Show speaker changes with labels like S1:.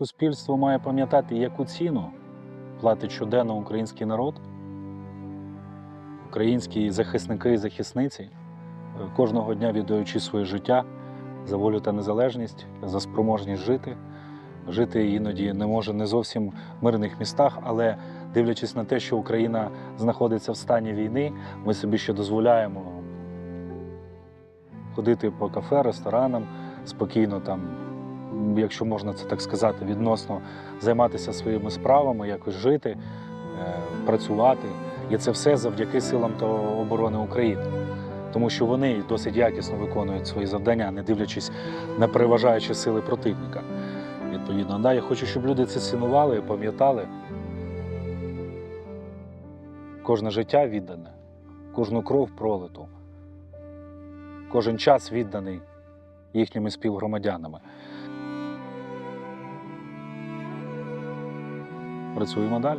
S1: Суспільство має пам'ятати, яку ціну платить щоденно український народ, українські захисники і захисниці, е, кожного дня віддаючи своє життя за волю та незалежність, за спроможність жити. Жити іноді не може не зовсім в мирних містах, але дивлячись на те, що Україна знаходиться в стані війни, ми собі ще дозволяємо ходити по кафе, ресторанам, спокійно там, якщо можна це так сказати, відносно займатися своїми справами, якось жити, е, працювати. І це все завдяки силам та оборони України. Тому що вони досить якісно виконують свої завдання, не дивлячись на переважаючі сили противника. Відповідно, да, я хочу, щоб люди це цінували і пам'ятали. Кожне життя віддане, кожну кров пролиту, кожен час відданий їхніми співгромадянами. Працюємо далі.